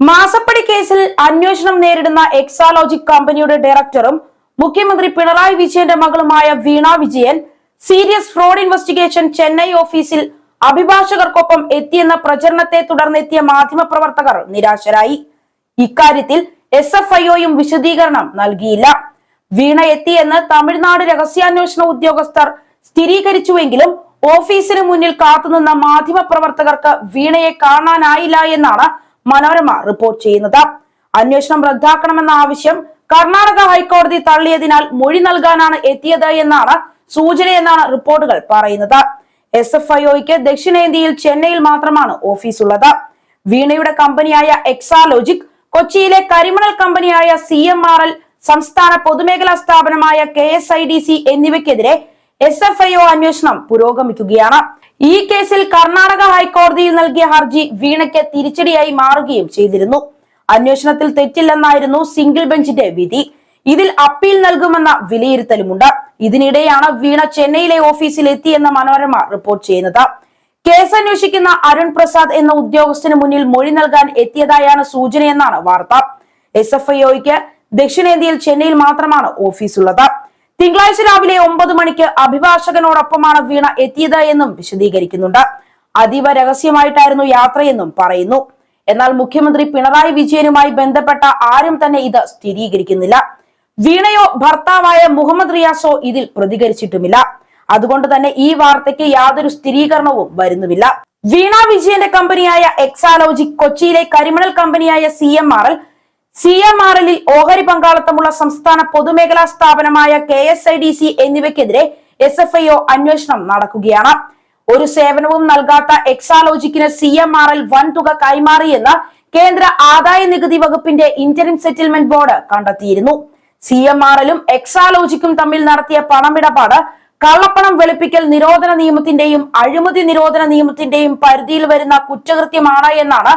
മാസപ്പടി കേസിൽ അന്വേഷണം നേരിടുന്ന എക്സാലോജിക് കമ്പനിയുടെ ഡയറക്ടറും മുഖ്യമന്ത്രി പിണറായി വിജയന്റെ മകളുമായ Veena Vijayan serious fraud investigation Chennai ഓഫീസിൽ അഭിഭാഷകർക്കൊപ്പം എത്തിയെന്ന പ്രചരണത്തെ തുടർന്നെത്തിയ മാധ്യമപ്രവർത്തകർ നിരാശരായി. ഇക്കാര്യത്തിൽ എസ് എഫ് ഐഒയും വിശദീകരണം നൽകിയില്ല. വീണ എത്തിയെന്ന് തമിഴ്നാട് രഹസ്യാന്വേഷണ ഉദ്യോഗസ്ഥർ സ്ഥിരീകരിച്ചുവെങ്കിലും ഓഫീസിന് മുന്നിൽ കാത്തുനിന്ന മാധ്യമപ്രവർത്തകർക്ക് വീണയെ കാണാനായില്ല എന്നാണ് മനോരമ റിപ്പോർട്ട് ചെയ്യുന്നത്. അന്വേഷണം റദ്ദാക്കണമെന്ന ആവശ്യം കർണാടക ഹൈക്കോടതി തള്ളിയതിനാൽ മൊഴി നൽകാനാണ് എത്തിയത് എന്നാണ് സൂചനയെന്നാണ് റിപ്പോർട്ടുകൾ പറയുന്നത്. എസ് എഫ് ഐഒയ്ക്ക് ദക്ഷിണേന്ത്യയിൽ ചെന്നൈയിൽ മാത്രമാണ് ഓഫീസ് ഉള്ളത് വീണയുടെ കമ്പനിയായ എക്സാലോജിക് കൊച്ചിയിലെ കരിമണൽ കമ്പനിയായ സി എം ആർ എൽ സംസ്ഥാന പൊതുമേഖലാ സ്ഥാപനമായ K S I D C എന്നിവയ്ക്കെതിരെ S F I O അന്വേഷണം പുരോഗമിക്കുകയാണ്. ഈ കേസിൽ കർണാടക ഹൈക്കോടതിയിൽ നൽകിയ ഹർജി വീണയ്ക്ക് തിരിച്ചടിയായി മാറുകയും ചെയ്തിരുന്നു. അന്വേഷണത്തിൽ തെറ്റില്ലെന്നായിരുന്നു സിംഗിൾ ബെഞ്ചിന്റെ വിധി. ഇതിൽ അപ്പീൽ നൽകുമെന്ന വിലയിരുത്തലുമുണ്ട്. ഇതിനിടെയാണ് വീണ ചെന്നൈയിലെ ഓഫീസിൽ എത്തിയെന്ന് മനോരമ റിപ്പോർട്ട് ചെയ്യുന്നത്. കേസ് അന്വേഷിക്കുന്ന അരുൺ പ്രസാദ് എന്ന ഉദ്യോഗസ്ഥന് മുന്നിൽ മൊഴി നൽകാൻ എത്തിയതായാണ് സൂചനയെന്നാണ് വാർത്ത. എസ് എഫ് ഐഒക്ക് ദക്ഷിണേന്ത്യയിൽ ചെന്നൈയിൽ മാത്രമാണ് ഓഫീസ് ഉള്ളത് തിങ്കളാഴ്ച രാവിലെ ഒമ്പത് മണിക്ക് അഭിഭാഷകനോടൊപ്പമാണ് വീണ എത്തിയത് എന്നും വിശദീകരിക്കുന്നുണ്ട്. അതീവ രഹസ്യമായിട്ടായിരുന്നു യാത്രയെന്നും പറയുന്നു. എന്നാൽ മുഖ്യമന്ത്രി പിണറായി വിജയനുമായി ബന്ധപ്പെട്ട ആരും തന്നെ ഇത് സ്ഥിരീകരിക്കുന്നില്ല. വീണയോ ഭർത്താവായ മുഹമ്മദ് റിയാസോ ഇതിൽ പ്രതികരിച്ചിട്ടുമില്ല. അതുകൊണ്ട് തന്നെ ഈ വാർത്തയ്ക്ക് യാതൊരു സ്ഥിരീകരണവും വരുന്നുമില്ല. വീണ വിജയന്റെ കമ്പനിയായ എക്സാലോജി കൊച്ചിയിലെ കരിമണൽ കമ്പനിയായ C M R L C M R എല്ലിൽ ഓഹരി പങ്കാളിത്തമുള്ള സംസ്ഥാന പൊതുമേഖലാ സ്ഥാപനമായ K S I D C എന്നിവയ്ക്കെതിരെ S F I O അന്വേഷണം നടക്കുകയാണ്. ഒരു സേവനവും നൽകാത്ത എക്സാലോജിക്കിന് സി എം ആർ എൽ വൻ തുക കൈമാറിയെന്ന് കേന്ദ്ര ആദായ നികുതി വകുപ്പിന്റെ ഇന്ററിം സെറ്റിൽമെന്റ് ബോർഡ് കണ്ടെത്തിയിരുന്നു. സി എം ആർ എല്ലും എക്സാലോജിക്കും തമ്മിൽ നടത്തിയ പണമിടപാട് കള്ളപ്പണം വെളുപ്പിക്കൽ നിരോധന നിയമത്തിന്റെയും അഴിമതി നിരോധന നിയമത്തിന്റെയും പരിധിയിൽ വരുന്ന കുറ്റകൃത്യമാണ് എന്നാണ്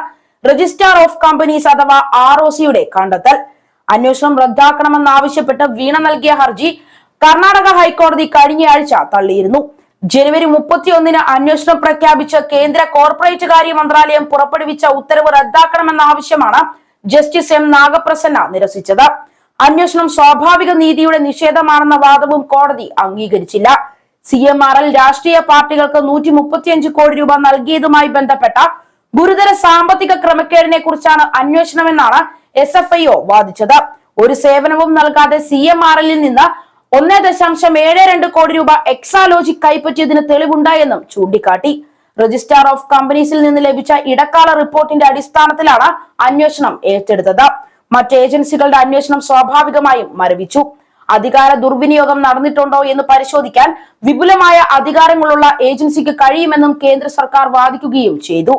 രജിസ്ട്രാർ ഓഫ് കമ്പനീസ് അഥവാ ആർ ഒ സിയുടെ കണ്ടെത്തൽ. അന്വേഷണം റദ്ദാക്കണമെന്നാവശ്യപ്പെട്ട് വീണ നൽകിയ ഹർജി കർണാടക ഹൈക്കോടതി കഴിഞ്ഞയാഴ്ച തള്ളിയിരുന്നു. ജനുവരി മുപ്പത്തിയൊന്നിന് അന്വേഷണം പ്രഖ്യാപിച്ച കേന്ദ്ര കോർപ്പറേറ്റ് കാര്യ മന്ത്രാലയം പുറപ്പെടുവിച്ച ഉത്തരവ് റദ്ദാക്കണമെന്ന ആവശ്യമാണ് ജസ്റ്റിസ് എം നാഗപ്രസന്ന നിരസിച്ചത്. അന്വേഷണം സ്വാഭാവിക നീതിയുടെ നിഷേധമാണെന്ന വാദവും കോടതി അംഗീകരിച്ചില്ല. സി എം ആർ എൽ രാഷ്ട്രീയ പാർട്ടികൾക്ക് നൂറ്റി മുപ്പത്തിയഞ്ച് കോടി രൂപ നൽകിയതുമായി ബന്ധപ്പെട്ട ഗുരുതര സാമ്പത്തിക ക്രമക്കേടിനെ കുറിച്ചാണ് അന്വേഷണമെന്നാണ് എസ് എഫ് ഐ ഒ വാദിച്ചത്. ഒരു സേവനവും നൽകാതെ സി എം ആർ എല്ലിൽ നിന്ന് ഒന്നേ ദശാംശം ഏഴ് രണ്ട് കോടി രൂപ എക്സാലോജി കൈപ്പറ്റിയതിന് തെളിവുണ്ടായെന്നും ചൂണ്ടിക്കാട്ടി. രജിസ്ട്രാർ ഓഫ് കമ്പനീസിൽ നിന്ന് ലഭിച്ച ഇടക്കാല റിപ്പോർട്ടിന്റെ അടിസ്ഥാനത്തിലാണ് അന്വേഷണം ഏറ്റെടുത്തത്. മറ്റ് ഏജൻസികളുടെ അന്വേഷണം സ്വാഭാവികമായും മരവിച്ചു. അധികാര ദുർവിനിയോഗം നടന്നിട്ടുണ്ടോ എന്ന് പരിശോധിക്കാൻ വിപുലമായ അധികാരങ്ങളുള്ള ഏജൻസിക്ക് കഴിയുമെന്നും കേന്ദ്ര സർക്കാർ വാദിക്കുകയും ചെയ്തു.